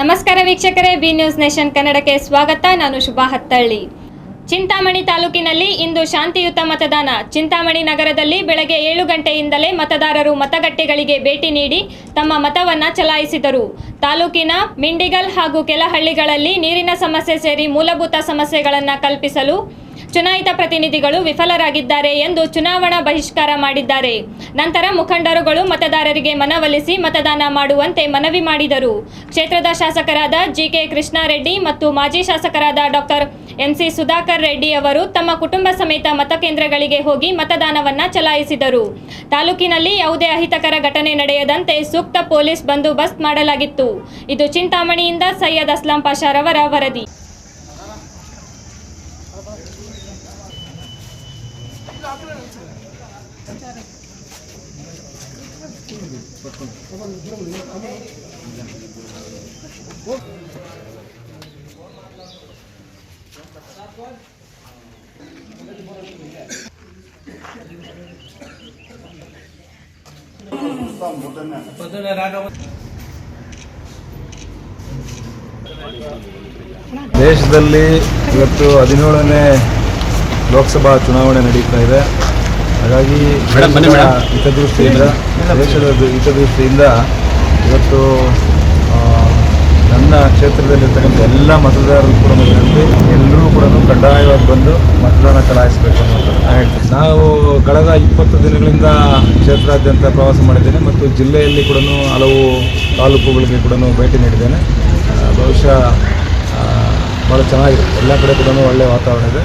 ನಮಸ್ಕಾರ ವೀಕ್ಷಕರೇ B news nation ಕನ್ನಡಕ್ಕೆ ಸ್ವಾಗತ. ನಾನು ಶುಭಾ ಹತ್ತಳ್ಳಿ. ಚಿಂತಾಮಣಿ ತಾಲೂಕಿನಲ್ಲಿ ಇಂದು ಶಾಂತಿಯುತ ಮತದಾನ. ಚಿಂತಾಮಣಿ ನಗರದಲ್ಲಿ ಬೆಳಗ್ಗೆ ಏಳು ಗಂಟೆಯಿಂದಲೇ ಮತದಾರರು ಮತಗಟ್ಟೆಗಳಿಗೆ ಭೇಟಿ ನೀಡಿ ತಮ್ಮ ಮತವನ್ನ ಚಲಾಯಿಸಿದರು. ತಾಲೂಕಿನ ಮಿಂಡಿಗಲ್ ಹಾಗೂ ಕೆಲ ಹಳ್ಳಿಗಳಲ್ಲಿ ನೀರಿನ ಸಮಸ್ಯೆ ಸೇರಿ ಮೂಲಭೂತ ಸಮಸ್ಯೆಗಳನ್ನು ಕಲ್ಪಿಸಲು ಚುನಾಯಿತ ಪ್ರತಿನಿಧಿಗಳು ವಿಫಲರಾಗಿದ್ದಾರೆ ಎಂದು ಚುನಾವಣಾ ಬಹಿಷ್ಕಾರ ಮಾಡಿದ್ದಾರೆ. ನಂತರ ಮುಖಂಡರುಗಳು ಮತದಾರರಿಗೆ ಮನವೊಲಿಸಿ ಮತದಾನ ಮಾಡುವಂತೆ ಮನವಿ ಮಾಡಿದರು. ಕ್ಷೇತ್ರದ ಶಾಸಕರಾದ ಜಿಕೆ ಕೃಷ್ಣಾರೆಡ್ಡಿ ಮತ್ತು ಮಾಜಿ ಶಾಸಕರಾದ ಡಾಕ್ಟರ್ ಎಂಸಿ ಸುಧಾಕರ್ ರೆಡ್ಡಿ ಅವರು ತಮ್ಮ ಕುಟುಂಬ ಸಮೇತ ಮತಕೇಂದ್ರಗಳಿಗೆ ಹೋಗಿ ಮತದಾನವನ್ನ ಚಲಾಯಿಸಿದರು. ತಾಲೂಕಿನಲ್ಲಿ ಯಾವುದೇ ಅಹಿತಕರ ಘಟನೆ ನಡೆಯದಂತೆ ಸೂಕ್ತ ಪೊಲೀಸ್ ಬಂದೋಬಸ್ತ್ ಮಾಡಲಾಗಿತ್ತು. ಇದು ಚಿಂತಾಮಣಿಯಿಂದ ಸೈಯದ್ ಅಸ್ಲಾಂ ಪಾಷಾರವರ ವರದಿ. ದೇಶದಲ್ಲಿ ಇವತ್ತು ಹದಿನೇಳನೇ ಲೋಕಸಭಾ ಚುನಾವಣೆ ನಡೀತಾ ಇದೆ. ಹಾಗಾಗಿ ಹಿತದೃಷ್ಟಿಯಿಂದ ದೇಶದ ಹಿತದೃಷ್ಟಿಯಿಂದ ಇವತ್ತು ನನ್ನ ಕ್ಷೇತ್ರದಲ್ಲಿರ್ತಕ್ಕಂಥ ಎಲ್ಲ ಮತದಾರರು ಕೂಡ ಮನೆಯಲ್ಲಿ ಎಲ್ಲರೂ ಕೂಡ ಕಡ್ಡಾಯವಾಗಿ ಬಂದು ಮತದಾನ ಚಲಾಯಿಸಬೇಕು ಅನ್ನೋದು. ನಾನು ಹೇಳ್ತೀನಿ ನಾವು ಕಳೆದ ಇಪ್ಪತ್ತು ದಿನಗಳಿಂದ ಕ್ಷೇತ್ರಾದ್ಯಂತ ಪ್ರವಾಸ ಮಾಡಿದ್ದೇನೆ ಮತ್ತು ಜಿಲ್ಲೆಯಲ್ಲಿ ಕೂಡ ಹಲವು ತಾಲೂಕುಗಳಿಗೆ ಕೂಡ ಭೇಟಿ ನೀಡಿದ್ದೇನೆ. ಬಹುಶಃ ಭಾಳ ಚೆನ್ನಾಗಿದೆ. ಎಲ್ಲ ಕಡೆ ಕೂಡ ಒಳ್ಳೆಯ ವಾತಾವರಣ ಇದೆ.